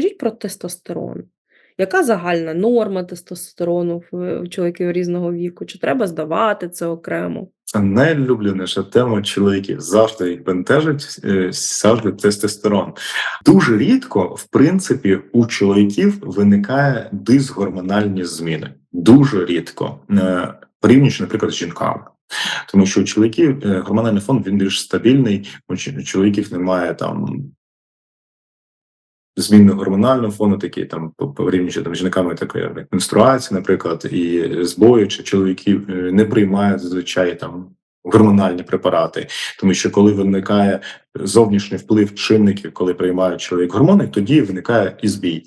розкажіть про тестостерон. Яка загальна норма тестостерону в чоловіків різного віку? Чи треба здавати це окремо? Найлюбленіша тема чоловіків. Завжди їх бентежить е, завжди тестостерон. Дуже рідко, в принципі, у чоловіків виникає дисгормональні зміни. Дуже рідко, е, порівнюючи, наприклад, з жінками. Тому що у чоловіків е, гормональний фон він більш стабільний, у чоловіків немає там зміни гормонального фону, такі там порівнюючи там жінками, таке як менструація, наприклад, і збої, чи чоловіки е, не приймають зазвичай там гормональні препарати, тому що коли виникає зовнішній вплив чинників, коли приймає чоловік гормони, тоді виникає і збій.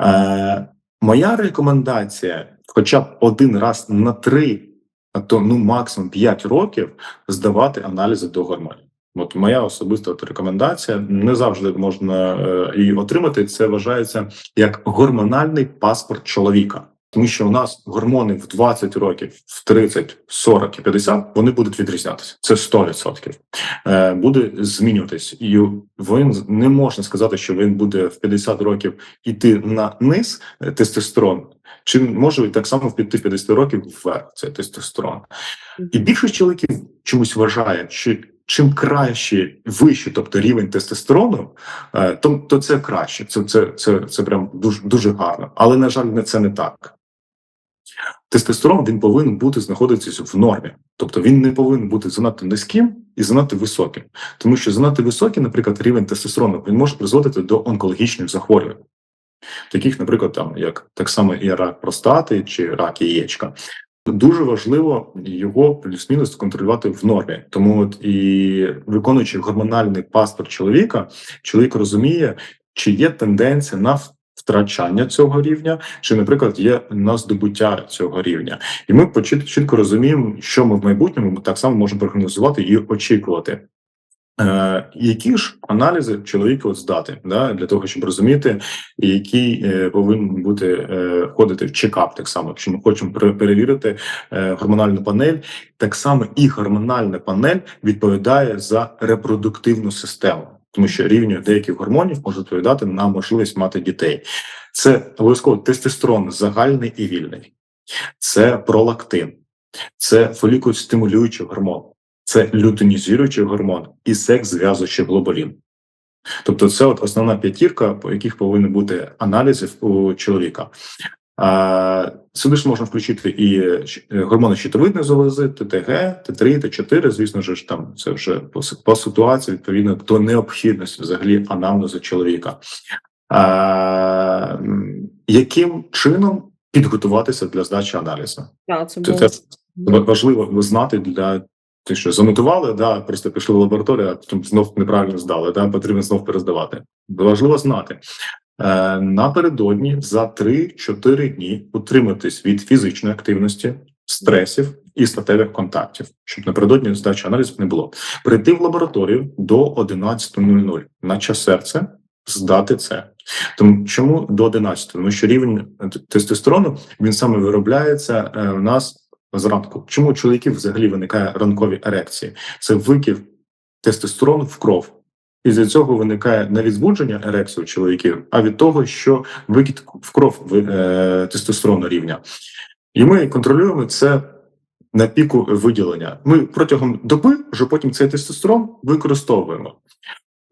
Е, моя рекомендація, хоча б один раз на три, а то ну максимум 5 років здавати аналізи до гормонів. От моя особиста рекомендація не завжди можна е, її отримати. Це вважається як гормональний паспорт чоловіка. Тому що у нас гормони в 20 років, в 30, 40 і 50 вони будуть відрізнятися. Це 100%. Е, буде змінюватись, і він не можна сказати, що він буде в 50 років іти на низ е, тестостерон, чи може так само піти в 50 років вверх цей тестостерон. І більшість чоловіків чомусь вважає, що чим краще вище, тобто рівень тестостерону, е, то, то це краще. Це, це, це, це прям дуже, дуже гарно. Але, на жаль, це не так. Тестостерон він повинен бути знаходитися в нормі, тобто він не повинен бути занадто низьким і занадто високим, тому що занадто високий, наприклад, рівень тестостерону він може призводити до онкологічних захворювань, таких, наприклад, там як так само і рак простати чи рак яєчка. Дуже важливо його плюс-мінус контролювати в нормі. Тому от і виконуючи гормональний паспорт чоловіка, чоловік розуміє, чи є тенденція на втрачання цього рівня, чи, наприклад, є на здобуття цього рівня, і ми чітко розуміємо, що ми в майбутньому так само можемо прогнозувати і очікувати. Е, які ж аналізи чоловіка от здати да, для того, щоб розуміти, який е, повинен бути е, входити в чекап, так само, якщо ми хочемо перевірити гормональну панель, так само і гормональна панель відповідає за репродуктивну систему, тому що рівні деяких гормонів може відповідати на можливість мати дітей. Це обов'язково тестостерон загальний і вільний, це пролактин, це фолікулостимулюючий гормон, це лютинізуючий гормон і секс-зв'язуючий глобулін. Тобто, це от основна п'ятірка, по яких повинні бути аналізи у чоловіка. А, сюди ж можна включити і е, гормони щитовидної залози, ТТГ, Т3, Т4, звісно ж, там це вже по, ситуації відповідно до необхідності взагалі анамнезу чоловіка. А, яким чином підготуватися для здачі аналізу? Це Це, це важливо знати для те, що занотували, да, просто пішли в лабораторію, а потім знов неправильно здали, да, потрібно знов перездавати. Важливо знати. Е, напередодні за 3-4 дні утриматись від фізичної активності, стресів і статевих контактів, щоб напередодні здачі аналізів не було. Прийти в лабораторію до 11.00 на час серця, здати це. Тому чому до 11? Тому що рівень тестостерону він саме виробляється е, у нас зранку. Чому у чоловіків взагалі виникає ранкові ерекції? Це викид тестостерону в кров. І з цього виникає не від збудження ерекції у чоловіків, а від того, що викид в кров е, тестостерону рівня. І ми контролюємо це на піку виділення. Ми протягом доби вже потім цей тестостерон використовуємо.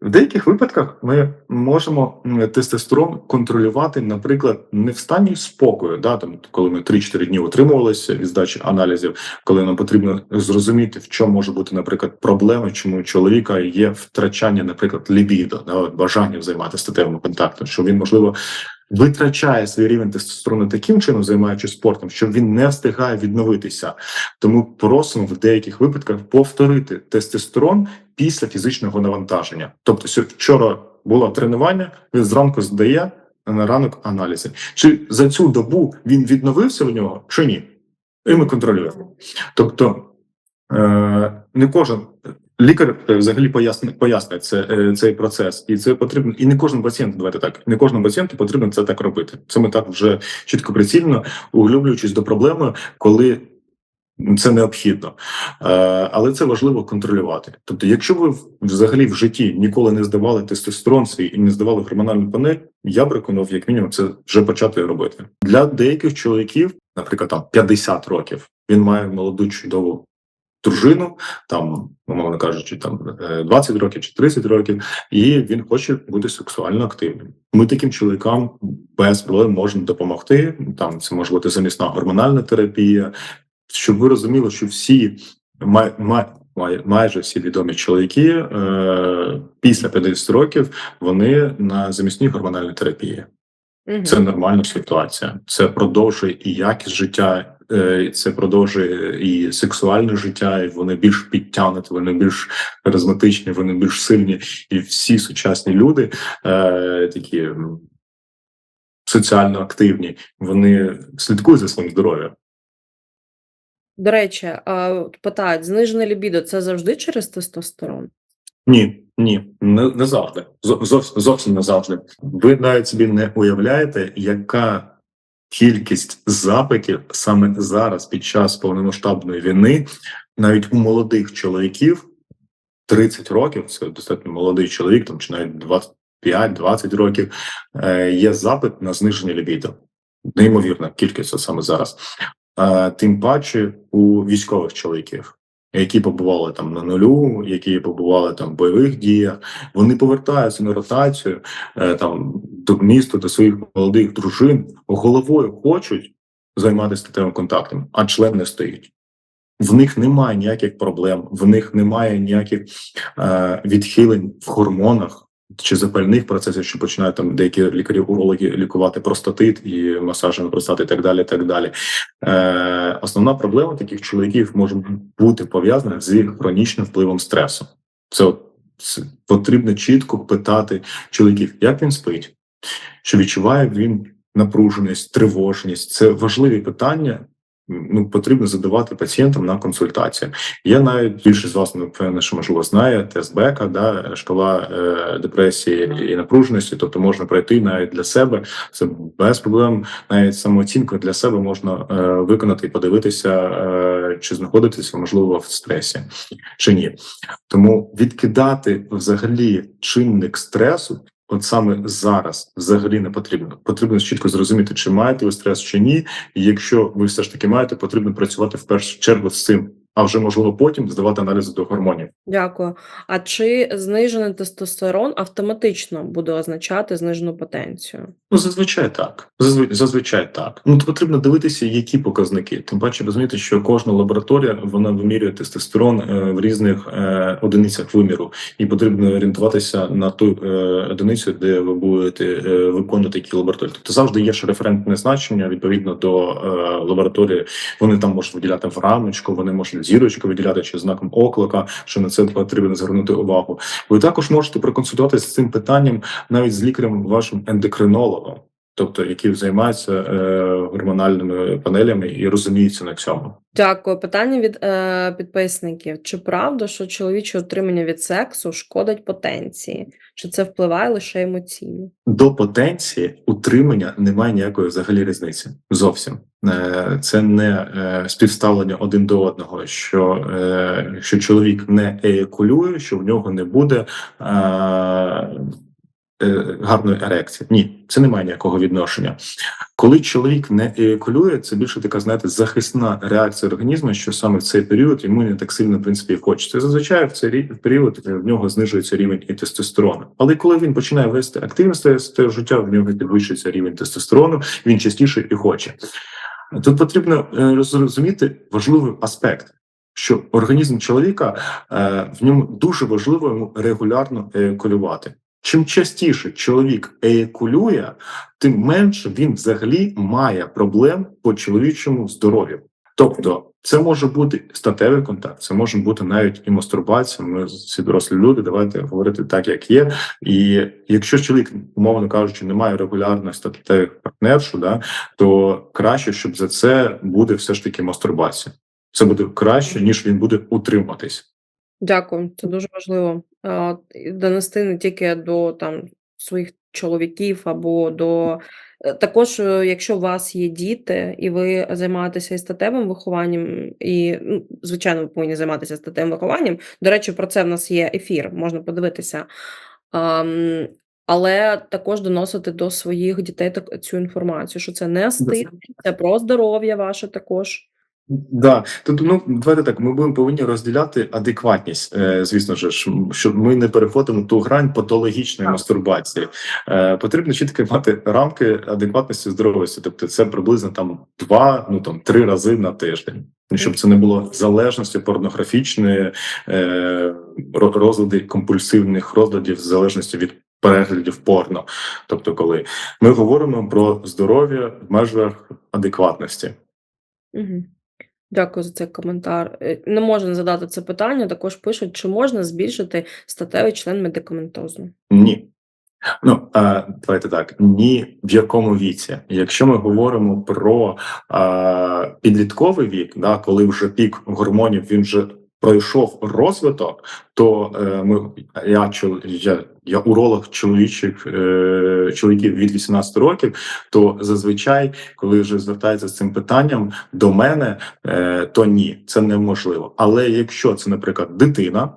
В деяких випадках ми можемо тестостерон контролювати, наприклад, не в стані спокою, да, там, коли ми 3-4 дні утримувалися від здачі аналізів, коли нам потрібно зрозуміти, в чому може бути, наприклад, проблема, чому у чоловіка є втрачання, наприклад, лібідо, да, бажання займатися статевим контактом, що він, можливо, витрачає свій рівень тестостерону таким чином, займаючись спортом, що він не встигає відновитися. Тому просимо в деяких випадках повторити тестостерон після фізичного навантаження. Тобто, вчора було тренування, він зранку здає на ранок аналізи. Чи за цю добу він відновився в нього, чи ні? І ми контролюємо. Тобто е, не кожен лікар е, взагалі пояснює, пояснює це, е, цей процес, і це потрібно, і не кожен пацієнт, давайте так, не кожному пацієнту потрібно це так робити. Це ми так вже чітко прицільно углублюючись до проблеми, коли Це необхідно, Е, але це важливо контролювати. Тобто, якщо ви взагалі в житті ніколи не здавали тестостерон свій і не здавали гормональну панель, я б рекомендував, як мінімум, це вже почати робити. Для деяких чоловіків, наприклад, там 50 років, він має молоду чудову дружину, там, умовно кажучи, там е, 20 років чи 30 років, і він хоче бути сексуально активним. Ми таким чоловікам без проблем можемо допомогти. Там це може бути замісна гормональна терапія, щоб ви розуміли, що всі май, май, май, майже всі відомі чоловіки е, після 50 років вони на замісній гормональній терапії. Мгм. Це нормальна ситуація. Це продовжує і якість життя, е, це продовжує і сексуальне життя, і вони більш підтягнуті, вони більш харизматичні, вони більш сильні. І всі сучасні люди е, такі соціально активні, вони слідкують за своїм здоров'ям. До речі, питають, знижене лібідо це завжди через тестостерон? Ні, ні, не, не завжди. Зо- Зовсім, не завжди. Ви навіть собі не уявляєте, яка кількість запитів саме зараз, під час повномасштабної війни, навіть у молодих чоловіків 30 років, це достатньо молодий чоловік, там чи навіть 25-20 років, е, є запит на зниження лібідо. Неймовірна кількість саме зараз. Тим паче у військових чоловіків які побували там на нулю, які побували там в бойових діях, вони повертаються на ротацію е, там до міста, до своїх молодих дружин, головою хочуть займатися статевим контактом, а член не стоїть. В них немає ніяких проблем, в них немає ніяких е, відхилень в гормонах чи запальних процесів, що починають там деякі лікарі-урологи лікувати простатит і масажем простати, і так далі. Так далі. Е, основна проблема таких чоловіків може бути пов'язана з хронічним впливом стресу. Це, потрібно чітко питати чоловіків, як він спить, чи відчуває він напруженість, тривожність. Це важливі питання. Ну, потрібно задавати пацієнтам на консультаціях. Я навіть більшість з вас напевне, що можливо знає тест Бека, да, шкала е, депресії і напруженості. Тобто можна пройти навіть для себе. Це без проблем. Навіть самооцінку для себе можна е, виконати і подивитися, е, чи знаходитися можливо в стресі чи ні. Тому відкидати взагалі чинник стресу. От саме зараз взагалі не потрібно. Потрібно чітко зрозуміти, чи маєте ви стрес чи ні. І якщо ви все ж таки маєте, потрібно працювати в першу чергу з цим, а вже можливо потім здавати аналізи до гормонів. Дякую. А чи знижений тестостерон автоматично буде означати знижену потенцію? Ну, зазвичай так. Зазв- Зазвичай так. Ну, то потрібно дивитися, які показники. Тим паче, розумієте, що кожна лабораторія вона вимірює тестостерон е, в різних е, одиницях виміру, і потрібно орієнтуватися на ту е, одиницю, де ви будете виконувати які лабораторії. Тобто завжди є ж референтне значення відповідно до лабораторії. Вони там можуть виділяти в рамочку, вони можуть зірочку виділяти чи знаком оклика, що на це потрібно звернути увагу. Ви також можете проконсультуватися з цим питанням навіть з лікарем вашим ендокринологом, тобто який займається е, гормональними панелями і розуміється на цьому. Дякую. Питання від е, підписників. Чи правда, що чоловіче отримання від сексу шкодить потенції? Чи це впливає лише емоційно? До потенції утримання немає ніякої взагалі різниці. Зовсім Е, це не е, співставлення один до одного. Що е, якщо чоловік не еякулює, що в нього не буде. Е, гарної ерекції. Ні, це не має ніякого відношення. Коли чоловік не еякулює, це більше така, знаєте, захисна реакція організму, що саме в цей період йому не так сильно в принципі хочеться. Зазвичай в цей рі- період е, в нього знижується рівень і тестостерону. Але коли він починає вести активне життя, в нього підвищується рівень тестостерону, він частіше і хоче. Тут потрібно е, розуміти важливий аспект. Що організм чоловіка е, в ньому дуже важливо йому регулярно еякулювати. Чим частіше чоловік еякулює, тим менше він взагалі має проблем по чоловічому здоров'ю. Тобто, це може бути статевий контакт, це може бути навіть і мастурбація. Ми всі дорослі люди, давайте говорити так, як є. І якщо чоловік, умовно кажучи, не має регулярних статевих партнершу, да, то краще, щоб за це буде все ж таки мастурбація. Це буде краще, ніж він буде утриматись. Дякую, це дуже важливо. А, Донести не тільки до там своїх чоловіків або до Е, також, е, якщо у вас є діти і ви займаєтеся і статевим вихованням, і, ну, звичайно, ви повинні займатися статевим вихованням. До речі, про це в нас є ефір, можна подивитися. Ам, але також доносити до своїх дітей так цю інформацію, що це не стиль, це про здоров'я ваше також. Да, тобто, ну давайте так. Ми будемо повинні розділяти адекватність, е, звісно ж, ж, щоб ми не переходимо ту грань патологічної Так. мастурбації. Е, потрібно чітко мати рамки адекватності здоровості. Тобто, це приблизно там два, ну там три рази на тиждень. Ну, Щоб це не було залежності порнографічної, е, розлади компульсивних розладів, в залежності від переглядів порно. Тобто, коли ми говоримо про здоров'я в межах адекватності. Угу. Дякую за цей коментар. Е, Не можна задати це питання. Також пишуть, чи можна збільшити статевий член медикаментозно. Ні. Ну, а, давайте так, ні в якому віці. Якщо ми говоримо про а, підлітковий вік, да, коли вже пік гормонів він вже пройшов розвиток, то е, ми я, я, я уролог чоловічих е, чоловіків від 18 років, то зазвичай, коли вже звертається з цим питанням до мене, е, то ні, це неможливо. Але якщо це, наприклад, дитина,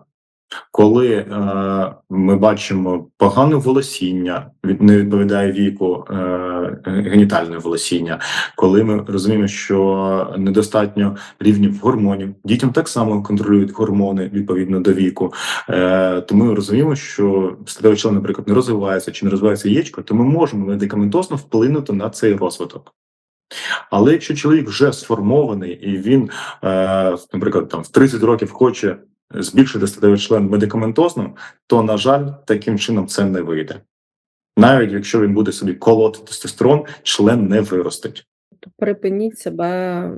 коли е, ми бачимо погане волосіння, не відповідає віку е, генітальне волосіння, коли ми розуміємо, що недостатньо рівнів гормонів, дітям так само контролюють гормони відповідно до віку, е, то ми розуміємо, що статевий член, наприклад, не розвивається чи не розвивається яєчко, то ми можемо медикаментосно вплинути на цей розвиток. Але якщо чоловік вже сформований і він, е, наприклад, там в 30 років хоче збільшити статевий член медикаментозно, то на жаль, таким чином це не вийде. Навіть якщо він буде собі колоти тестостерон, член не виростить. Припиніть себе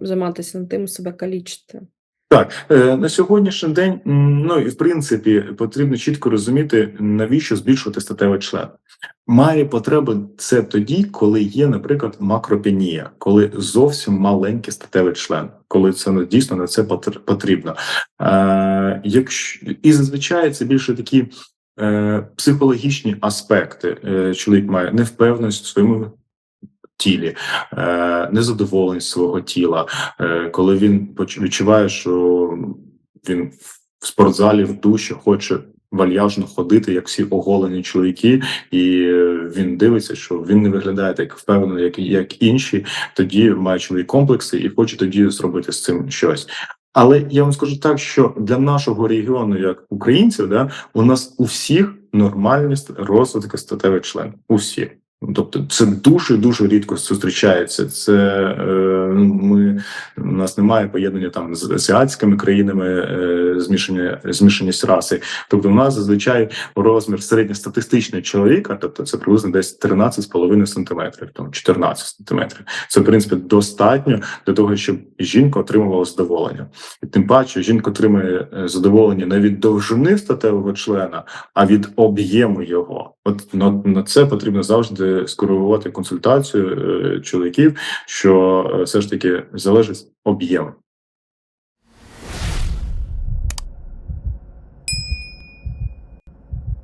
займатися тим, себе калічити. Так, е, на сьогоднішній день, ну і в принципі, потрібно чітко розуміти, навіщо збільшувати статевий член. Має потреби це тоді, коли є, наприклад, макропенія, коли зовсім маленький статевий член, коли це ну, дійсно на це потрібно. Е, якщо і зазвичай це більше такі е, психологічні аспекти. Е, чоловік має невпевненість в своєму тілі, е, незадоволеність свого тіла, е, коли він відчуває, що він в спортзалі в душі хоче вальяжно ходити, як всі оголені чоловіки, і е, він дивиться, що він не виглядає так впевнено, як, як інші. Тоді має чоловік комплекси і хоче тоді зробити з цим щось. Але я вам скажу так, що для нашого регіону, як українців, да, у нас у всіх нормальні ст- розвитки статевих член. У всіх. Ну, Тобто це дуже дуже рідко зустрічається. Це е, ну, ми у нас немає поєднання там з азіатськими країнами, е, змішання змішаність раси. Тобто, у нас зазвичай розмір середньостатистичного чоловіка, тобто це приблизно десь 13,5 сантиметрів, там 14 сантиметрів. Це в принципі достатньо для того, щоб жінка отримувала задоволення. І тим паче жінка отримує е, задоволення не від довжини статевого члена, а від об'єму його. От на, на це потрібно завжди скоригувати консультацію е, чоловіків, що е, все ж таки залежить об'єм.